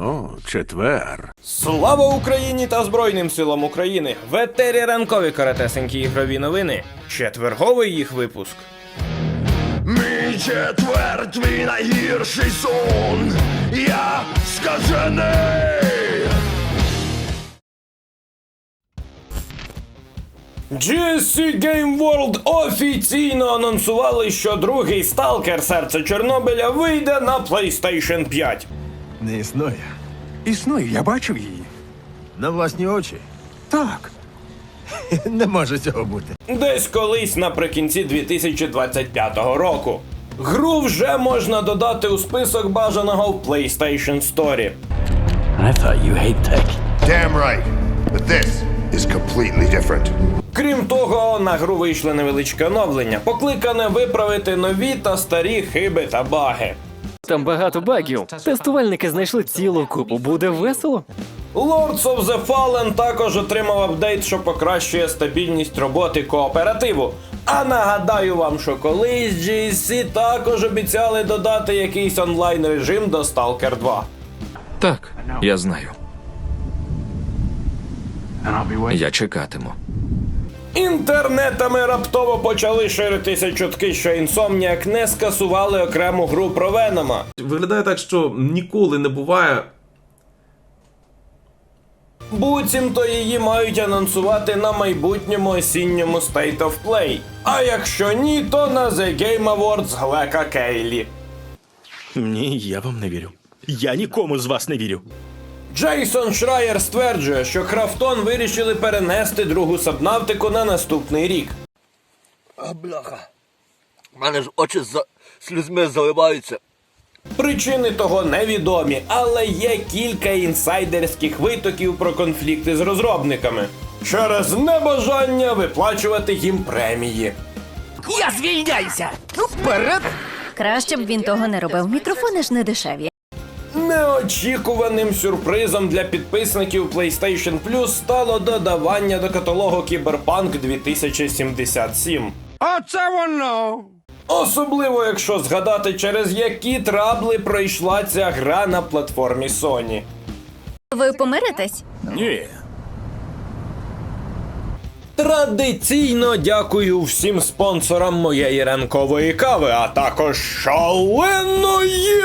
О, четвер. Слава Україні та Збройним силам України! В етері ранкові каратесенькі ігрові новини. Четверговий їх випуск. Мій четвер, твій найгірший сон. Я скажений. GSC Game World офіційно анонсували, що другий сталкер серце Чорнобиля вийде на PlayStation 5. Не існує. Існує, я бачив її. На власні очі. Так. Не може цього бути. Десь колись наприкінці 2025 року. Гру вже можна додати у список бажаного в PlayStation Store. I thought you hate tech. Damn right. But this is completely different. Крім того, на гру вийшло невеличке оновлення, покликане виправити нові та старі хиби та баги. Там багато багів. Тестувальники знайшли цілу купу. Буде весело. Lords of the Fallen також отримав апдейт, що покращує стабільність роботи кооперативу. А нагадаю вам, що колись GSC також обіцяли додати якийсь онлайн режим до Stalker 2. Так, я знаю. Я чекатиму. Інтернетами раптово почали ширитися чутки, що Insomniac не скасували окрему гру про Венома. Виглядає так, що ніколи не буває. Буцімто її мають анонсувати на майбутньому осінньому State of Play. А якщо ні, то на The Game Awards Глека Кейлі. Ні, я вам не вірю. Я нікому з вас не вірю. Джейсон Шрайер стверджує, що Крафтон вирішили перенести другу сабнавтику на наступний рік. А бляха. У мене ж очі за слізьми заливаються. Причини того невідомі, але є кілька інсайдерських витоків про конфлікти з розробниками через небажання виплачувати їм премії. Я звільняюся! Вперед! Краще б він того не робив. Мікрофони ж не дешеві. Неочікуваним сюрпризом для підписників PlayStation Plus стало додавання до каталогу Cyberpunk 2077. Оце воно! Особливо, якщо згадати, через які трабли пройшла ця гра на платформі Sony. Ви помиритесь? Ні. Традиційно дякую всім спонсорам моєї ранкової кави, а також шаленої